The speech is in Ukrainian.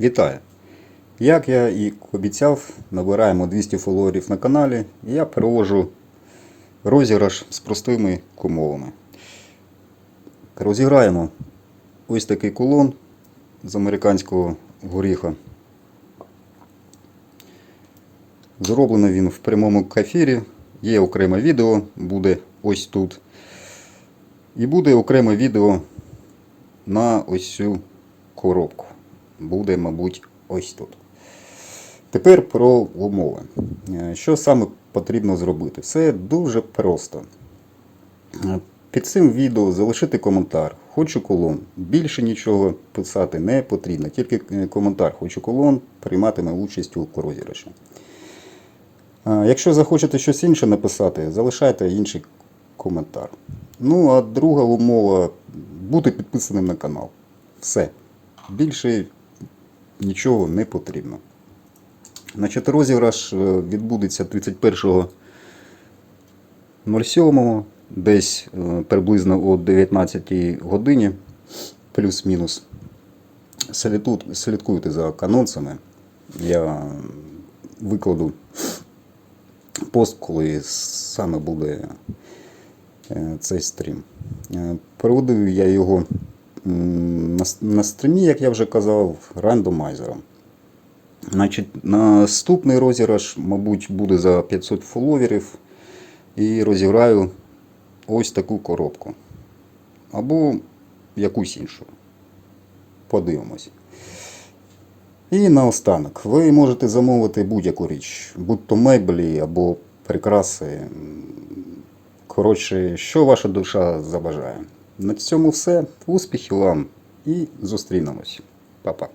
Вітаю! Як я і обіцяв, набираємо 200 фоловерів на каналі і я проводжу розіграш з простими умовами. Розіграємо ось такий кулон з американського горіха. Зроблено він в прямому кефірі. Є окреме відео, буде ось тут. І буде окреме відео на ось цю коробку. Буде, мабуть, ось тут. Тепер про умови. Е, Що саме потрібно зробити? Все дуже просто. Е, Під цим відео залишити коментар. Хочу колон. Більше нічого писати не потрібно. Тільки е, коментар хочу колон прийматиме участь у розіграші. Якщо захочете щось інше написати, залишайте інший коментар. Ну, а друга умова бути підписаним на канал. Все. Більше нічого не потрібно. Значить, розіграш е, відбудеться 31.07, десь е, приблизно о 19 годині, плюс-мінус. Слідкуйте- за анонсами. Я викладу пост, коли саме буде е, цей стрім. Проводив я його на, с- на стрімі, як я вже казав, рандомайзером. Значить, наступний розіграш, мабуть, буде за 500 фоловерів. І розіграю ось таку коробку. Або якусь іншу. Подивимось. І наостанок, ви можете замовити будь-яку річ, будь то меблі або прикраси. Коротше, що ваша душа забажає. На цьому все. Успіхів вам і зустрінемось. Па-па.